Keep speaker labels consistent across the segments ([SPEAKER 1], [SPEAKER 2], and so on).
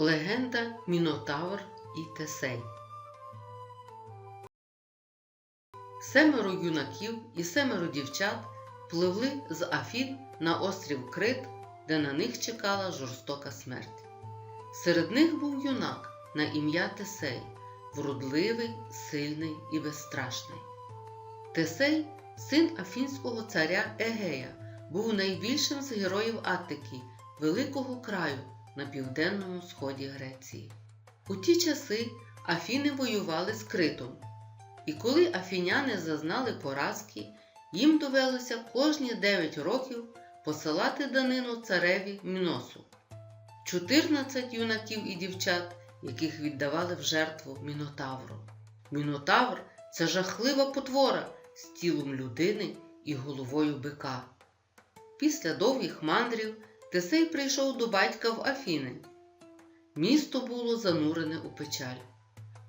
[SPEAKER 1] Легенда Мінотавр і Тесей. Семеро юнаків і семеро дівчат пливли з Афін на острів Крит, де на них чекала жорстока смерть. Серед них був юнак на ім'я Тесей, вродливий, сильний і безстрашний. Тесей, син афінського царя Егея, був найбільшим з героїв Аттики, великого краю на південному сході Греції. У ті часи Афіни воювали з Критом, і коли афіняни зазнали поразки, їм довелося кожні 9 років посилати данину цареві Міносу. 14 юнаків і дівчат, яких віддавали в жертву Мінотавру. Мінотавр це жахлива потвора з тілом людини і головою бика. Після довгих мандрів Тесей прийшов до батька в Афіни. Місто було занурене у печаль.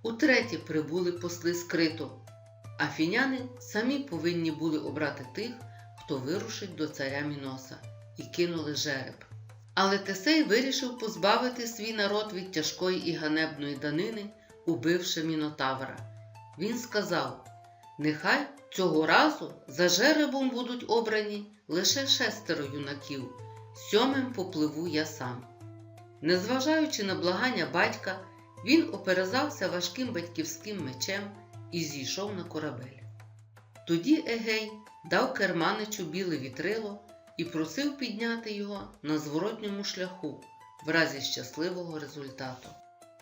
[SPEAKER 1] Утретє прибули посли з Криту. Афіняни самі повинні були обрати тих, хто вирушить до царя Міноса, і кинули жереб. Але Тесей вирішив позбавити свій народ від тяжкої і ганебної данини, убивши Мінотавра. Він сказав: Нехай цього разу за жеребом будуть обрані лише шестеро юнаків, сьомим попливу я сам. Незважаючи на благання батька, він оперезався важким батьківським мечем і зійшов на корабель. Тоді Егей дав керманичу біле вітрило і просив підняти його на зворотньому шляху в разі щасливого результату.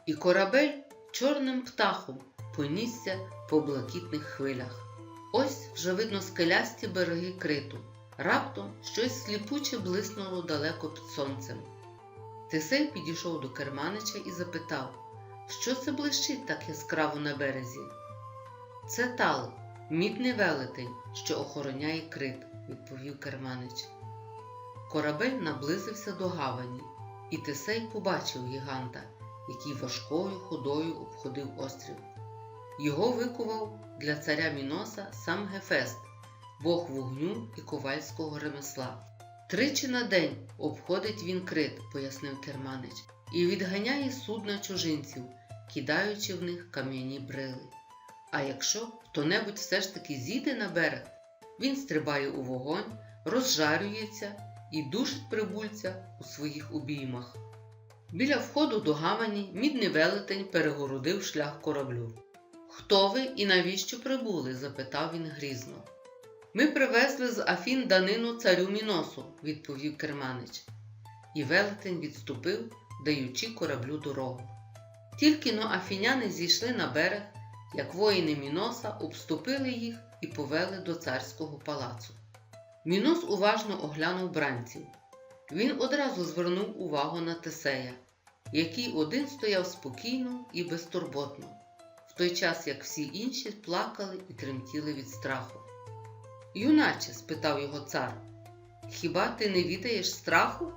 [SPEAKER 1] І корабель чорним птахом понісся по блакитних хвилях. Ось вже видно скелясті береги криту. Раптом щось сліпуче блиснуло далеко під сонцем. Тесей підійшов до керманича і запитав, що це блищить так яскраво на березі. Це тал, мідний велетень, що охороняє крит, відповів керманич. Корабель наблизився до гавані, і Тесей побачив гіганта, який важкою ходою обходив острів. Його викував для царя Міноса сам Гефест, бог вогню і ковальського ремесла. Тричі на день обходить він крит, пояснив керманич, і відганяє судна чужинців, кидаючи в них кам'яні брили. А якщо хто-небудь все ж таки зійде на берег, він стрибає у вогонь, розжарюється і душить прибульця у своїх обіймах. Біля входу до гавані мідний велетень перегородив шлях кораблю. Хто ви і навіщо прибули? запитав він грізно. Ми привезли з Афін данину царю Міносу, відповів керманич. І велетень відступив, даючи кораблю дорогу. Тільки но афіняни зійшли на берег, як воїни Міноса обступили їх і повели до царського палацу. Мінос уважно оглянув бранців. Він одразу звернув увагу на Тесея, який один стояв спокійно і безтурботно, в той час як всі інші плакали і тремтіли від страху. Юначе, спитав його цар, хіба ти не відаєш страху?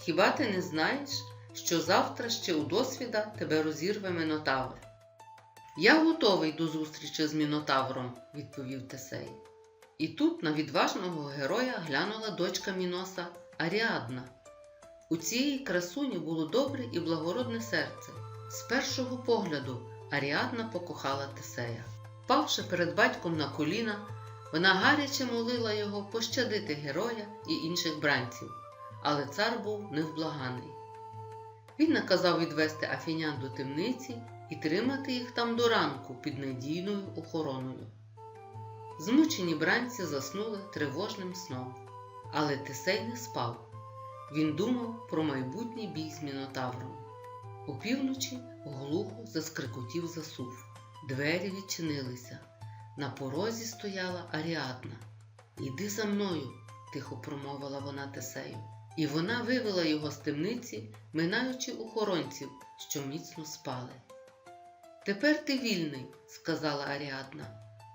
[SPEAKER 1] Хіба ти не знаєш, що завтра ще у досвіда тебе розірве Мінотавр? Я готовий до зустрічі з Мінотавром, відповів Тесей. І тут на відважного героя глянула дочка Міноса Аріадна. У цієї красуні було добре і благородне серце. З першого погляду Аріадна покохала Тесея. Павши перед батьком на коліна, вона гаряче молила його пощадити героя і інших бранців, але цар був невблаганий. Він наказав відвести афінян до темниці і тримати їх там до ранку під надійною охороною. Змучені бранці заснули тривожним сном, але Тесей не спав. Він думав про майбутній бій з Мінотавром. Опівночі глухо заскрикотів засув. Двері відчинилися. На порозі стояла Аріадна. Іди за мною, тихо промовила вона Тесею. І вона вивела його з темниці, минаючи охоронців, що міцно спали. Тепер ти вільний, сказала Аріадна.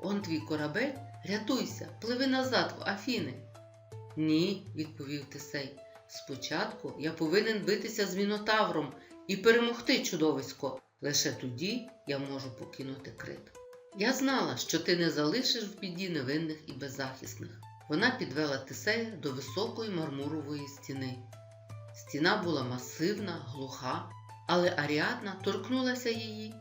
[SPEAKER 1] Он твій корабель, рятуйся, пливи назад в Афіни. Ні, відповів Тесей. Спочатку я повинен битися з Мінотавром і перемогти чудовисько. Лише тоді я можу покинути крит. Я знала, що ти не залишиш в біді невинних і беззахисних. Вона підвела Тесея до високої мармурової стіни. Стіна була масивна, глуха, але Аріадна торкнулася її,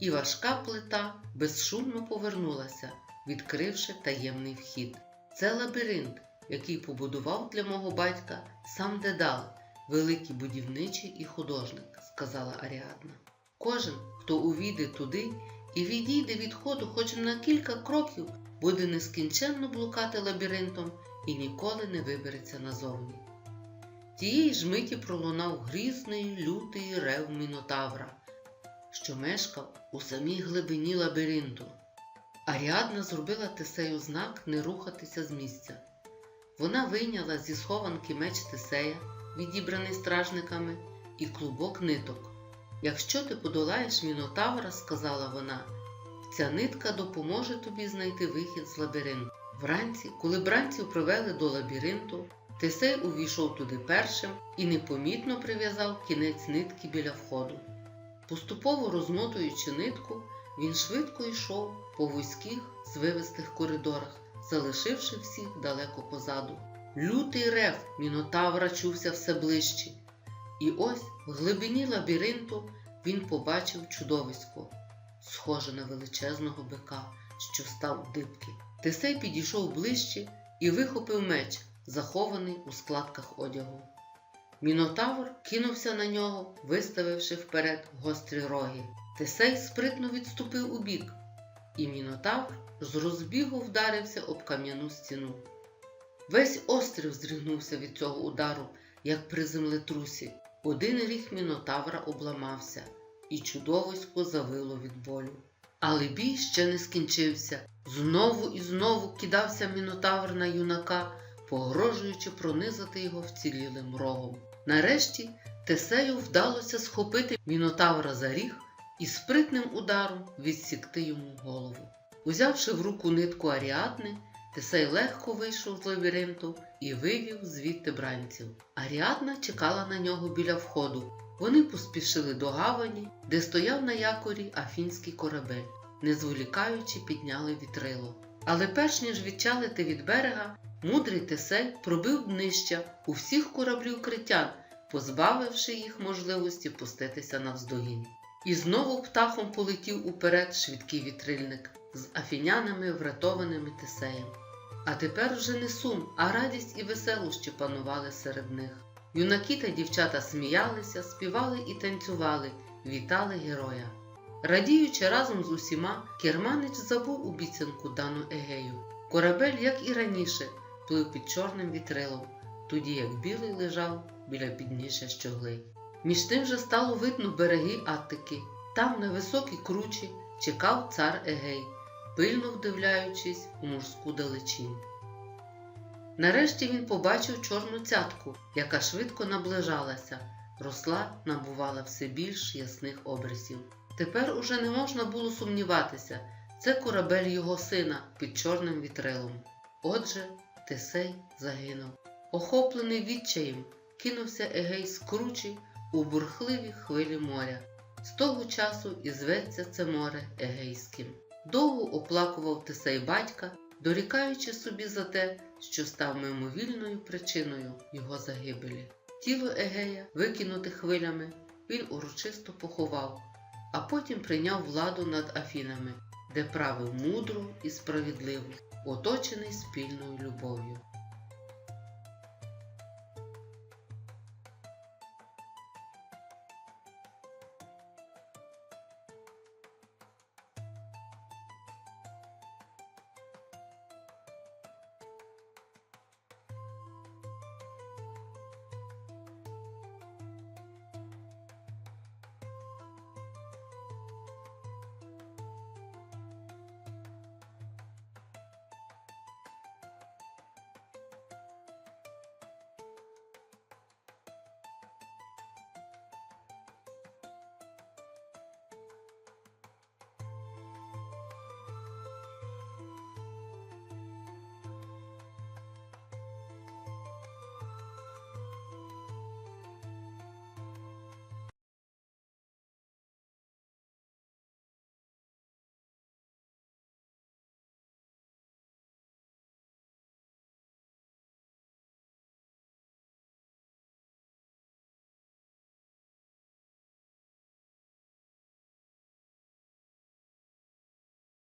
[SPEAKER 1] і важка плита безшумно повернулася, відкривши таємний вхід. Це лабіринт, який побудував для мого батька сам Дедал, великий будівничий і художник, сказала Аріадна. Кожен, хто увійде туди і відійде від ходу хоч на кілька кроків, буде нескінченно блукати лабіринтом і ніколи не вибереться назовні. Тієї ж миті пролунав грізний лютий рев Мінотавра, що мешкав у самій глибині лабіринту. Аріадна зробила Тесею знак не рухатися з місця. Вона вийняла зі схованки меч Тесея, відібраний стражниками, і клубок ниток. Якщо ти подолаєш Мінотавра, сказала вона, ця нитка допоможе тобі знайти вихід з лабіринту. Вранці, коли бранців привели до лабіринту, Тесей увійшов туди першим і непомітно прив'язав кінець нитки біля входу. Поступово розмотуючи нитку, він швидко йшов по вузьких, звивистих коридорах, залишивши всіх далеко позаду. Лютий рев Мінотавра чувся все ближче, і ось в глибині лабіринту він побачив чудовисько, схоже на величезного бика, що став дибки. Тесей підійшов ближче і вихопив меч, захований у складках одягу. Мінотавр кинувся на нього, виставивши вперед гострі роги. Тесей спритно відступив у бік, і мінотавр з розбігу вдарився об кам'яну стіну. Весь острів здригнувся від цього удару, як при землетрусі. Один ріг мінотавра обламався, і чудовисько завило від болю. Але бій ще не скінчився. Знову і знову кидався мінотавр на юнака, погрожуючи пронизати його вцілілим рогом. Нарешті Тесею вдалося схопити мінотавра за ріг і спритним ударом відсікти йому голову. Узявши в руку нитку Аріадни, Тесей легко вийшов з лабіринту і вивів звідти бранців. Аріадна чекала на нього біля входу. Вони поспішили до гавані, де стояв на якорі афінський корабель, не зволікаючи, підняли вітрило. Але перш ніж відчалити від берега, мудрий Тесей пробив днища у всіх кораблів критян, позбавивши їх можливості пуститися навздогін. І знову птахом полетів уперед швидкий вітрильник з афінянами, врятованими Тесеєм. А тепер вже не сум, а радість і веселощі панували серед них. Юнаки та дівчата сміялися, співали і танцювали, вітали героя. Радіючи разом з усіма, керманич забув обіцянку дану Егею. Корабель, як і раніше, плив під чорним вітрилом, тоді як білий лежав біля підніжжя щогли. Між тим же стало видно береги Аттики. Там, на високій кручі, чекав цар Егей, пильно вдивляючись у морську далечінь. Нарешті він побачив чорну цятку, яка швидко наближалася, росла, набувала все більш ясних обрисів. Тепер уже не можна було сумніватися, це корабель його сина під чорним вітрилом. Отже, Тесей загинув. Охоплений відчаєм, кинувся Егей з кручі у бурхливі хвилі моря. З того часу і зветься це море Егейським. Довго оплакував Тесей батька, дорікаючи собі за те, що став мимовільною причиною його загибелі. Тіло Егея, викинуте хвилями, він урочисто поховав, а потім прийняв владу над Афінами, де правив мудро і справедливо, оточений спільною любов'ю.